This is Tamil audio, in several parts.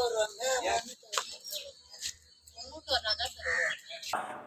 வருவாங்க முன்னூத்தி ஒரு நாள் தான் சார்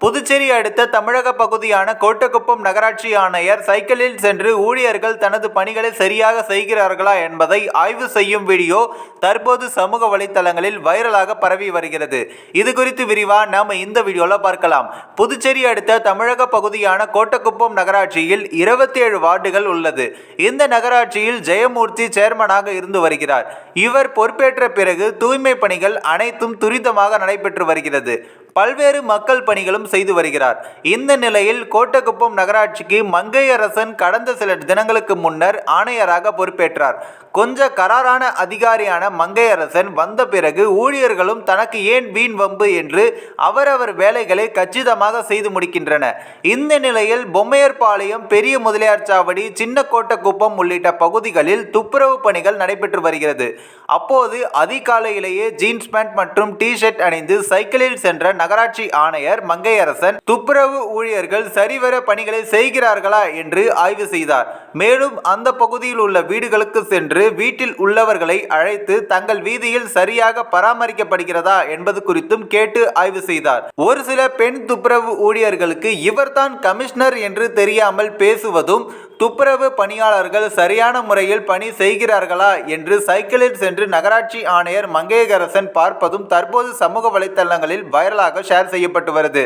புதுச்சேரி அடுத்த தமிழக பகுதியான கோட்டக்குப்பம் நகராட்சி ஆணையர் சைக்கிளில் சென்று ஊழியர்கள் தனது பணிகளை சரியாக செய்கிறார்களா என்பதை ஆய்வு செய்யும் வீடியோ தற்போது சமூக வலைத்தளங்களில் வைரலாக பரவி வருகிறது. இது குறித்து விரிவாக நாம் இந்த வீடியோவில் பார்க்கலாம். புதுச்சேரி அடுத்த தமிழக பகுதியான கோட்டக்குப்பம் நகராட்சியில் இருபத்தி ஏழு வார்டுகள் உள்ளது. இந்த நகராட்சியில் ஜெயமூர்த்தி சேர்மனாக இருந்து வருகிறார். இவர் பொறுப்பேற்ற பிறகு தூய்மை பணிகள் அனைத்தும் துரிதமாக நடைபெற்று வருகிறது. பல்வேறு மக்கள் பணிகளும் செய்து வருகிறார். இந்த நிலையில் கோட்டக்குப்பம் நகராட்சிக்கு மங்கையரசன் கடந்த சில தினங்களுக்கு முன்னர் ஆணையராக பொறுப்பேற்றார். கொஞ்ச கராரான அதிகாரியான மங்கையரசன் வந்த பிறகு ஊழியர்களும் தனக்கு ஏன் வீண் வம்பு என்று அவரவர் வேலைகளை கச்சிதமாக செய்து முடிக்கின்றன. இந்த நிலையில் பொம்மையர்பாளையம் பெரிய முதலியார் சாவடி சின்ன கோட்டக்குப்பம் உள்ளிட்ட பகுதிகளில் துப்புரவு பணிகள் நடைபெற்று வருகிறது. அப்போது அதிகாலையிலேயே ஜீன்ஸ் பேண்ட் மற்றும் டி ஷர்ட் அணிந்து சைக்கிளில் சென்ற நகராட்சி ஆணையர் மங்கையரசன் துப்புரவு ஊழியர்கள் சரிவர பணிகளை செய்கிறார்களா என்று ஆய்வு செய்தார். மேலும் அந்த பகுதியில் உள்ள வீடுகளுக்கு சென்று வீட்டில் உள்ளவர்களை அழைத்து தங்கள் வீதியில் சரியாக பராமரிக்கப்படுகிறதா என்பது குறித்தும் கேட்டு ஆய்வு செய்தார். ஒரு சில பெண் துப்புரவு ஊழியர்களுக்கு இவர்தான் கமிஷனர் என்று தெரியாமல் பேசுவதும் துப்புரவு பணியாளர்கள் சரியான முறையில் பணி செய்கிறார்களா என்று சைக்கிளில் சென்று நகராட்சி ஆணையர் மங்கையகரசன் பார்ப்பதும் தற்போது சமூக வலைத்தளங்களில் வைரலாக ஷேர் செய்யப்பட்டு வருது.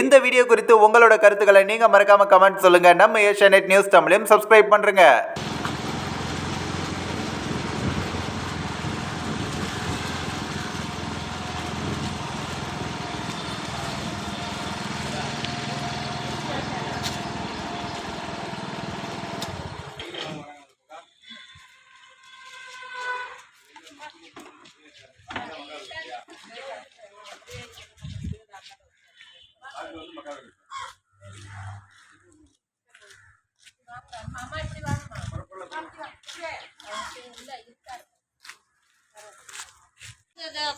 இந்த வீடியோ குறித்து உங்களோட கருத்துக்களை நீங்கள் மறக்காம கமெண்ட் சொல்லுங்க. நம்ம ஏஷியா நியூஸ் தமிழையும் சப்ஸ்கிரைப் பண்றேங்க.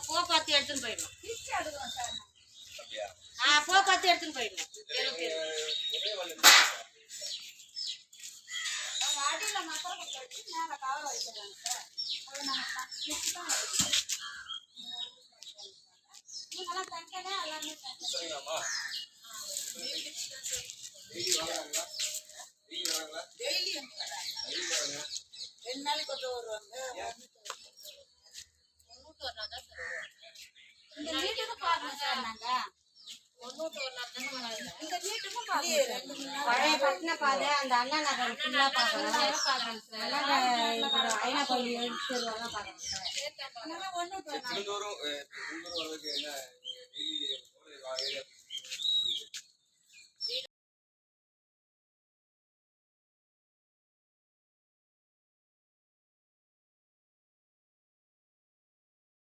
போ பார்த்து எடுத்துன்னு போயிடணும். ஆ போ பார்த்து எடுத்துன்னு போயிடணும். தெரு தெரு ரெண்டு நாளைக்கு ஒரு இந்த வீட்டுக்கு பாருங்க சார் ஒரு நாள் இந்த வீட்டுக்கும் பாருங்க பழைய பட்டின பாதை அந்த அண்ணா நகர் ஃபுல்லா பாக்குறோம் ஐநா கோயில் எடுத்து வருவாங்க சார்